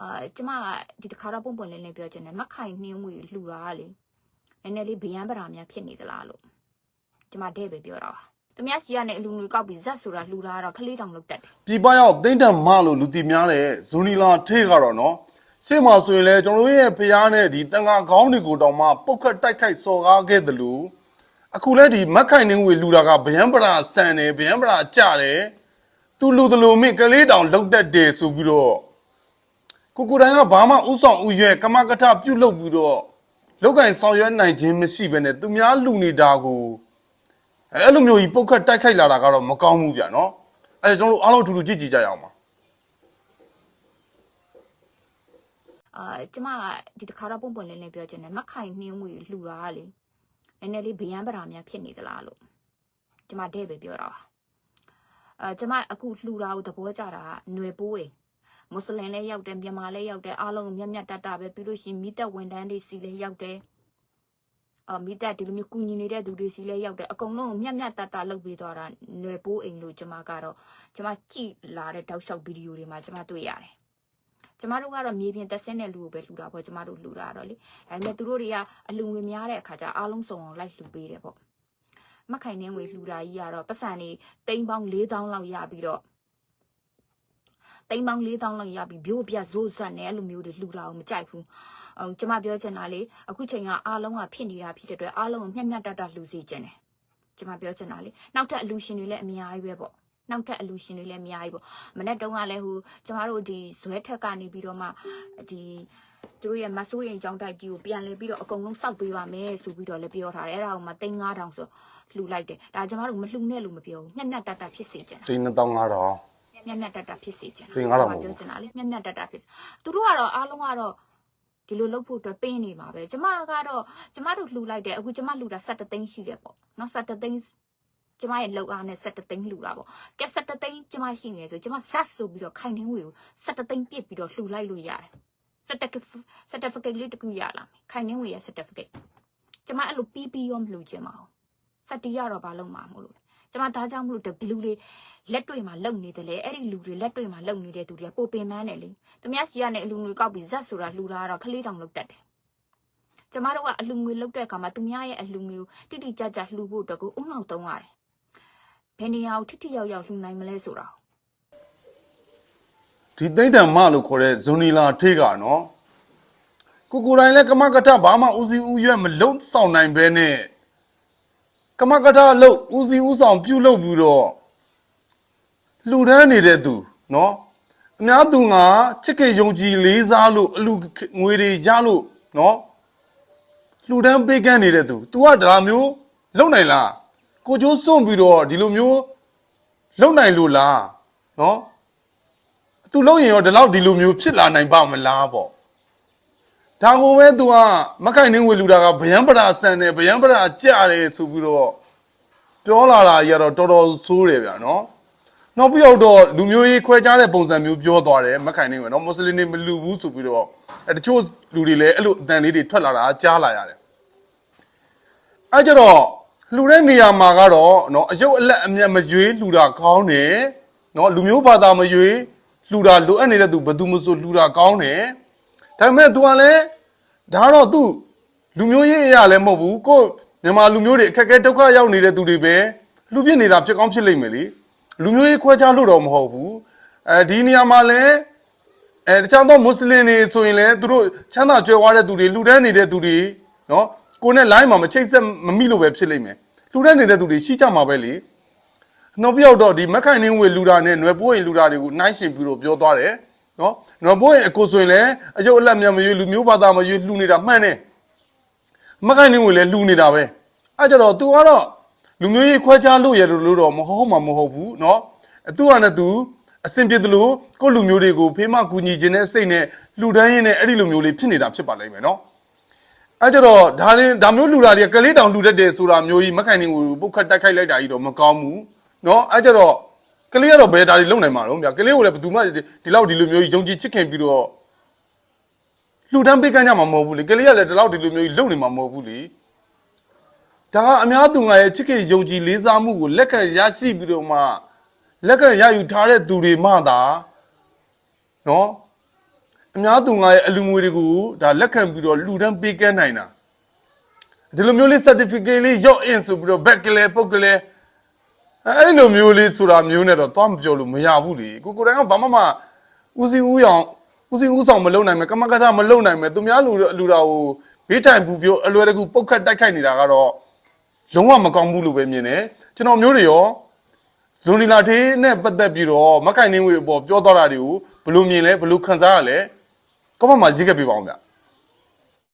အာကျမကဒီတစ်ခါတော့ပုံပွင့်လင်းလင်းပြောချင်တယ်မခိုင်နှင်းဝေလှူတာကလေနည်းနည်းလေးဗျံပရာများဖြစ်နေသလားလို့ကျမတဲ့ပဲပြောတာပါသူများစီကနေအလူငွေကောက်ပြီးဇက်ဆိုတာလှူတာကတော့ခလေးတောင်လုတ်တတ်တယ်ပြည်ပရောက်သိမ့်တန်မလို့လူတီများတဲ့ဇူနီလာထေးကတော့နော်ရှေ့မှာဆိုရင်လေကျွန်တော်တို့ရဲ့ဖျားနဲ့ဒီတန်ခါခေါင်းတွေကိုတောင်မှပုတ်ခတ်တိုက်ခိုက်စော်ကားခဲ့တယ်လို့အခုလဲဒီမက်ခိုင်နှင်းဝေလူတာကဗျံပရာဆန်တယ်ဗျံပရာကြတယ်သူလူတလူမင်းကလေးတောင်လုတ်တတ်တယ်ဆိုပြီးတော့ ကိုကိုတိုင်းကဘာမှဥဆောင်ဥရွက်ကမကထပြုတ်လုတ်ပြီးတော့လောက်ကင်ဆောင်ရွက်နိုင်ခြင်းမရှိဘဲနဲ့သူများလူနေတာကိုအဲ့လိုမျိုးကြီးပုတ်ခတ်တိုက်ခိုက်လာတာကတော့မကောင်းဘူးဗျာနော်အဲ့ဒါကျွန်တော်တို့အားလုံးအတူတူကြည့်ကြည့်ကြရအောင်ပါအာကျမကဒီတစ်ခါတော့ပုံပွင့်လင်းလင်းပြောချင်တယ်မခိုင်နှင်းဝေလှူတာကလေနည်းနည်းလေးဗျံပရာများဖြစ်နေသလားလို့ကျမတဲ့ပဲပြောတာပါအာကျမအခုလှူတာကိုသဘောကျတာကຫນွေပိုးအိမ် မွတ်စလင်လည်းရောက်တယ်မြန်မာလည်းရောက်တယ်အားလုံးမြတ်မြတ်တတ်တာပဲပြီးလို့ရှိရင်မိသက်ဝန်တန်းတွေစီလည်းရောက်တယ်အာမိသက်ဒီလိုမျိုးကူညီနေတဲ့သူတွေစီလည်းရောက်တယ်အကုန်လုံးကိုမြတ်မြတ်တတ်တာလုပ်ပေးသွားတာຫນွေပိုးအိမ်လို့ကျမကတော့ကျမကြည့်လာတဲ့တောက်လျှောက်ဗီဒီယိုတွေမှာကျမတွေ့ရတယ်ကျမတို့ကတော့မြေပြင်တက်ဆင်းတဲ့လူကိုပဲလှူတာပေါ့ကျမတို့လှူတာတော့လေဒါပေမဲ့သူတို့တွေကအလူငွေများတဲ့အခါကျအားလုံးစုံအောင်လိုက်လှူပေးတယ်ပေါ့မခိုင်နှင်းငွေလှူတာကြီးကတော့ပတ်စံနေတိမ်ပေါင်း4000လောက်ရပြီးတော့ တိမ်ပေါင်း4000လောက်ရပြီးဘိုးပြဇိုးဆက်နဲ့အဲ့လိုမျိုးတွေလှူတာကိုမကြိုက်ဘူးအမ်ကျမပြောချင်တာလေအခုချိန်ကအားလုံးကဖြစ်နေတာဖြစ်တဲ့အတွက်အားလုံးကိုမျက်မျက်တတလှူစေချင်တယ်ကျမပြောချင်တာလေနောက်ထပ်အလူရှင်တွေလည်းအများကြီးပဲပေါ့နောက်ထပ်အလူရှင်တွေလည်းအများကြီးပေါ့မနေ့တုန်းကလည်းဟိုကျမတို့ဒီဇွဲထက်ကနေပြီးတော့မှဒီသူတို့ရဲ့မဆိုးရင်ကြောင်းတိုက်ကြီးကိုပြန်လဲပြီးတော့အကုန်လုံးစောက်ပေးပါမယ်ဆိုပြီးတော့လည်းပြောထားတယ်အဲ့ဒါကိုမှ3500ဆိုလှူလိုက်တယ်ဒါကျမတို့မလှူနဲ့လို့မပြောဘူးမျက်မျက်တတဖြစ်စေချင်တာသိန်း2500 မျက်မျက်တတဖြစ်စေချင်တာသိန်း9000မဟုတ်ဘူး ပြောချင်တာလေမျက်မျက်တတဖြစ်သူတို့ကတော့အားလုံးကတော့ဒီလိုလုပ်ဖို့အတွက်ပင်းနေမှာပဲကျမကတော့ကျမတို့လှူလိုက်တယ်အခုကျမလှူတာ17သိန်းရှိတယ်ပေါ့နော်17သိန်းကျမရဲ့လောက်အားနဲ့17သိန်းလှူတာပေါ့ကဲ17သိန်းကျမရှိနေဆိုကျမဇက်ဆိုပြီးတော့ခိုင်နှင်းဝေကို17သိန်းပြစ်ပြီးတော့လှူလိုက်လို့ရတယ် certificate certificate လေးတစ်ခုရလာမယ်ခိုင်နှင်းဝေရဲ့ certificate ကျမအဲ့လိုပြီးပြီးရောမလှူချင်ပါဘူးစက်တီရတော့ဘာလုပ်မှာမို့လို့လဲ ကျမဒါကြောင့်မလို့တဘလူးလေးလက်တွေ့မှာလုံနေတယ်လေအဲ့ဒီလူတွေလက်တွေ့မှာလုံနေတဲ့သူတွေကပိုပင်ပန်းတယ်လေသူများစီကနေအလူငွေကောက်ပြီးဇက်ဆိုတာလှူတာကတော့ခလေးတောင်လုတ်တတ်တယ်ကျမတို့ကအလူငွေလုတ်တဲ့အခါမှာသူများရဲ့အလူငွေကိုတိတိကျကျလှူဖို့အတွက်ကိုအုံနောက်တုံးရတယ်ဘယ်နေရာကိုထိထိရောက်ရောက်လှူနိုင်မလဲဆိုတာကိုဒီသိမ့်တန်မလို့ခေါ်တဲ့ဇူနီလာထေးကနော်ကိုကိုတိုင်းလဲကမကထဘာမှဦးစီးဦးရွက်မလုံးဆောင်နိုင်ဘဲနဲ့ ကမကထလို့ဦးစီးဦးဆောင်ပြုတ်လုပ်ပြီးတော့လှူဒန်းနေတဲ့သူနော်အများသူကချစ်ခင်ယုံကြည်လေးစားလို့အလူငွေတွေရလို့နော်လှူဒန်းပေးကမ်းနေတဲ့သူ तू ကဒါမျိုးလုံနိုင်လားကိုကျိုးစွန့်ပြီးတော့ဒီလိုမျိုးလုံနိုင်လို့လားနော် तू လုံရင်ရောဒီလောက်ဒီလိုမျိုးဖြစ်လာနိုင်ပါမလားပေါ့ ဒါကိုပဲ तू ကမခိုင်နှင်းဝေလူတာကဗျံပရာဆန်တယ်ဗျံပရာကြတယ်ဆိုပြီးတော့ပြောလာတာကြီးကတော့တော်တော်ဆိုးတယ်ဗျာနော်နောက်ပြီးတော့လူမျိုးရေးခွဲခြားတဲ့ပုံစံမျိုးပြောသွားတယ်မခိုင်နှင်းဝေနော်မွတ်စလင်တွေမလူဘူးဆိုပြီးတော့အဲတချို့လူတွေလည်းအဲ့လိုအတန်လေးတွေထွက်လာတာကြားလာရတယ် အဲကြတော့လှူတဲ့နေရာမှာကတော့เนาะအယုတ်အလက်အမျက်မရွေးလှူတာကောင်းတယ်เนาะလူမျိုးဘာသာမရွေးလှူတာလိုအပ်နေတဲ့သူဘယ်သူမဆိုလှူတာကောင်းတယ် ဒါပေမဲ့ तू ကလည်းဒါကတော့ तू လူမျိုးရေးအရာလည်းမဟုတ်ဘူးကိုယ့်မြန်မာလူမျိုးတွေအခက်အခဲဒုက္ခရောက်နေတဲ့သူတွေပဲလှူပြနေတာဖြစ်ကောင်းဖြစ်လိမ့်မယ်လေလူမျိုးရေးခွဲခြားလို့တော့မဟုတ်ဘူးအဲဒီနေရာမှာလည်းအဲတခြားသောမွတ်စလင်တွေဆိုရင်လည်းသူတို့ချမ်းသာကြွယ်ဝတဲ့သူတွေလှူဒန်းနေတဲ့သူတွေနော်ကိုယ်နဲ့ line မှာမချိတ်ဆက်မမိလို့ပဲဖြစ်လိမ့်မယ်လှူဒန်းနေတဲ့သူတွေရှိကြမှာပဲလေနောက်ပြောက်တော့ဒီမက်ခိုင်နှင်းဝေလူတာနဲ့နွယ်ပိုးရင်လူတာတွေကိုနှိုင်းရှင်ပြီးတော့ပြောသွားတယ် နော်နော်ဘိုးရဲ့အကိုဆိုရင်လည်းအယုတ်အလတ်မြတ်မရွေးလူမျိုးဘာသာမရွေးလှူနေတာမှန်တယ်မကိုင်းနေကိုလည်းလှူနေတာပဲအဲ့ကြတော့ तू ကတော့လူမျိုးရေးခွဲခြားလို့ရလို့တော့မဟုတ်မှမဟုတ်ဘူးနော်အတူအနဲ့ तू အစဉ်ပြေသလိုကိုယ့်လူမျိုးတွေကိုဖေးမကူညီခြင်းနဲ့စိတ်နဲ့လှူဒန်းရင်းနဲ့အဲ့ဒီလူမျိုးလေးဖြစ်နေတာဖြစ်ပါလိမ့်မယ်နော်အဲ့ကြတော့ဒါရင်ဒါမျိုးလှူတာတွေကကလေးတောင်လှူတတ်တယ်ဆိုတာမျိုးကြီးမကိုင်းနေကိုပုတ်ခတ်တိုက်ခိုက်လိုက်တာကြီးတော့မကောင်းဘူးနော်အဲ့ကြတော့ ကလေးကတော့ဘယ်ဒါတွေလုံနိုင်မှာတော့ဗျာကလေးကိုလည်းဘယ်သူမှဒီလောက်ဒီလိုမျိုးကြီးယုံကြည်ချစ်ခင်ပြီးတော့လှူဒန်းပေးကမ်းကြမှာမဟုတ်ဘူးလေကလေးကလည်းဒီလောက်ဒီလိုမျိုးကြီးလုံနေမှာမဟုတ်ဘူးလေဒါကအများသူငါရဲ့ချစ်ခင်ယုံကြည်လေးစားမှုကိုလက်ခံရရှိပြီးတော့မှလက်ခံရယူထားတဲ့သူတွေမှသာနော်အများသူငါရဲ့အလူငွေတွေကိုဒါလက်ခံပြီးတော့လှူဒန်းပေးကမ်းနိုင်တာဒီလိုမျိုးလေး certificate လေးရော့ in ဆိုပြီးတော့ back ကလေးပုတ်ကလေး အဲ့ဒီလိုမျိုးလေးဆိုတာမျိုးနဲ့တော့သွားမပြောလို့မရဘူးလေကိုကိုယ်တိုင်ကဘာမှမဦးစီးဦးအောင်ဦးစီးဦးဆောင်မလုပ်နိုင်မယ်ကမကထမလုပ်နိုင်မယ်သူများလူလူတာကိုဘေးတိုင်ပူပြောအလွယ်တကူပုတ်ခတ်တိုက်ခိုက်နေတာကတော့လုံးဝမကောင်းဘူးလို့ပဲမြင်တယ်ကျွန်တော်မျိုးတွေရောဇွန်နီလာတေးနဲ့ပတ်သက်ပြီးတော့မက်ခိုင်နှင်းဝေအပေါ်ပြောသွားတာတွေကိုဘယ်လိုမြင်လဲဘယ်လိုခံစားရလဲကောမမှာရေးခဲ့ပြပါအောင်ဗျ